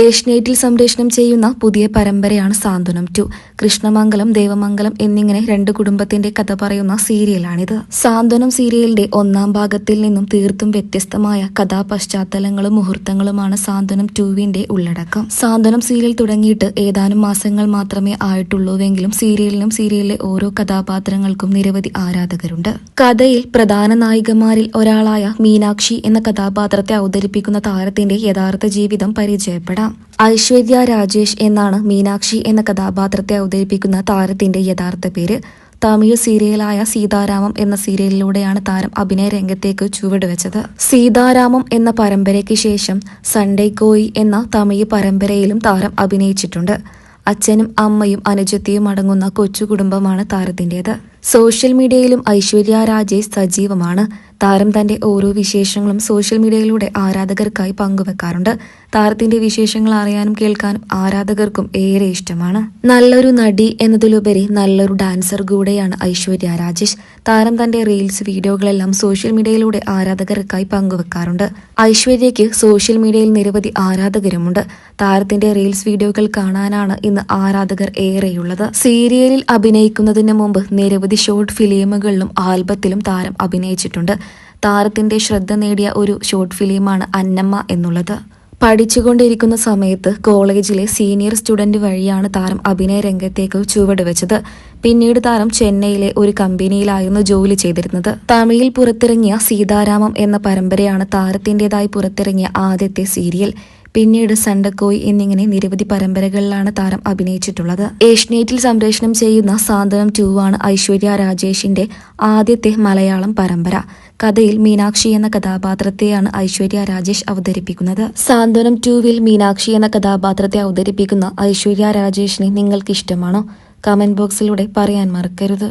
ഏഷ്യനെറ്റിൽ സംപ്രേഷണം ചെയ്യുന്ന പുതിയ പരമ്പരയാണ് സാന്ത്വനം ടു. കൃഷ്ണമംഗലം ദേവമംഗലം എന്നിങ്ങനെ രണ്ട് കുടുംബത്തിന്റെ കഥ പറയുന്ന സീരിയലാണിത്. സാന്ത്വനം സീരിയലിന്റെ ഒന്നാം ഭാഗത്തിൽ നിന്നും തീർത്തും വ്യത്യസ്തമായ കഥാപശ്ചാത്തലങ്ങളും മുഹൂർത്തങ്ങളുമാണ് സാന്ത്വനം ടുവിന്റെ ഉള്ളടക്കം. സാന്ത്വനം സീരിയൽ തുടങ്ങിയിട്ട് ഏതാനും മാസങ്ങൾ മാത്രമേ ആയിട്ടുള്ളൂവെങ്കിലും സീരിയലിനും സീരിയലിലെ ഓരോ കഥാപാത്രങ്ങൾക്കും നിരവധി ആരാധകരുണ്ട്. കഥയിൽ പ്രധാന നായികമാരിൽ ഒരാളായ മീനാക്ഷി എന്ന കഥാപാത്രത്തെ അവതരിപ്പിക്കുന്ന താരത്തിന്റെ യഥാർത്ഥ ജീവിതം പരിചയപ്പെടാം. ഐശ്വര്യ രാജേഷ് എന്നാണ് മീനാക്ഷി എന്ന കഥാപാത്രത്തെ അവതരിപ്പിക്കുന്ന താരത്തിന്റെ യഥാർത്ഥ പേര്. തമിഴ് സീരിയലായ സീതാരാമം എന്ന സീരിയലിലൂടെയാണ് താരം അഭിനയ രംഗത്തേക്ക് ചുവടുവെച്ചത്. സീതാരാമം എന്ന പരമ്പരയ്ക്ക് ശേഷം സൺഡേ കോയി എന്ന തമിഴ് പരമ്പരയിലും താരം അഭിനയിച്ചിട്ടുണ്ട്. അച്ഛനും അമ്മയും അനുജത്തിയും അടങ്ങുന്ന കൊച്ചു കുടുംബമാണ് താരത്തിന്റെത് സോഷ്യൽ മീഡിയയിലും ഐശ്വര്യ രാജേഷ് സജീവമാണ്. താരം തന്റെ ഓരോ വിശേഷങ്ങളും സോഷ്യൽ മീഡിയയിലൂടെ ആരാധകർക്കായി പങ്കുവെക്കാറുണ്ട്. താരത്തിന്റെ വിശേഷങ്ങൾ അറിയാനും കേൾക്കാനും ആരാധകർക്കും ഏറെ ഇഷ്ടമാണ്. നല്ലൊരു നടി എന്നതിലുപരി നല്ലൊരു ഡാൻസർ കൂടെയാണ് ഐശ്വര്യ രാജേഷ്. താരം തന്റെ റീൽസ് വീഡിയോകളെല്ലാം സോഷ്യൽ മീഡിയയിലൂടെ ആരാധകർക്കായി പങ്കുവെക്കാറുണ്ട്. ഐശ്വര്യയ്ക്ക് സോഷ്യൽ മീഡിയയിൽ നിരവധി ആരാധകരുമുണ്ട്. താരത്തിന്റെ റീൽസ് വീഡിയോകൾ കാണാനാണ് ഇന്ന് ആരാധകർ ഏറെയുള്ളത്. സീരിയലിൽ അഭിനയിക്കുന്നതിന് മുമ്പ് നിരവധി ഷോർട്ട് ഫിലിമുകളിലും ആൽബത്തിലും താരം അഭിനയിച്ചിട്ടുണ്ട്. താരത്തിന്റെ ശ്രദ്ധ നേടിയ ഒരു ഷോർട്ട് ഫിലിമാണ് അന്നമ്മ എന്നുള്ളത്. പഠിച്ചുകൊണ്ടിരിക്കുന്ന സമയത്ത് കോളേജിലെ സീനിയർ സ്റ്റുഡന്റ് വഴിയാണ് താരം അഭിനയ രംഗത്തേക്ക് ചുവടുവെച്ചത് പിന്നീട് താരം ചെന്നൈയിലെ ഒരു കമ്പനിയിലായിരുന്നു ജോലി ചെയ്തിരുന്നത്. തമിഴിൽ പുറത്തിറങ്ങിയ സീതാരാമം എന്ന പരമ്പരയാണ് താരത്തിന്റെതായി പുറത്തിറങ്ങിയ ആദ്യത്തെ സീരിയൽ പിന്നീട് സണ്ടക്കോയ് എന്നിങ്ങനെ നിരവധി പരമ്പരകളിലാണ് താരം അഭിനയിച്ചിട്ടുള്ളത്. ഏഷ്യനെറ്റിൽ സംപ്രേഷണം ചെയ്യുന്ന സാന്ത്വനം ടു ആണ് ഐശ്വര്യ രാജേഷിന്റെ ആദ്യത്തെ മലയാളം പരമ്പര. കഥയിൽ മീനാക്ഷി എന്ന കഥാപാത്രത്തെയാണ് ഐശ്വര്യ രാജേഷ് അവതരിപ്പിക്കുന്നത്. സാന്ത്വനം ടുവിൽ മീനാക്ഷി എന്ന കഥാപാത്രത്തെ അവതരിപ്പിക്കുന്ന ഐശ്വര്യ രാജേഷിനെ നിങ്ങൾക്ക് ഇഷ്ടമാണോ കമന്റ് ബോക്സിലൂടെ പറയാൻ മറക്കരുത്.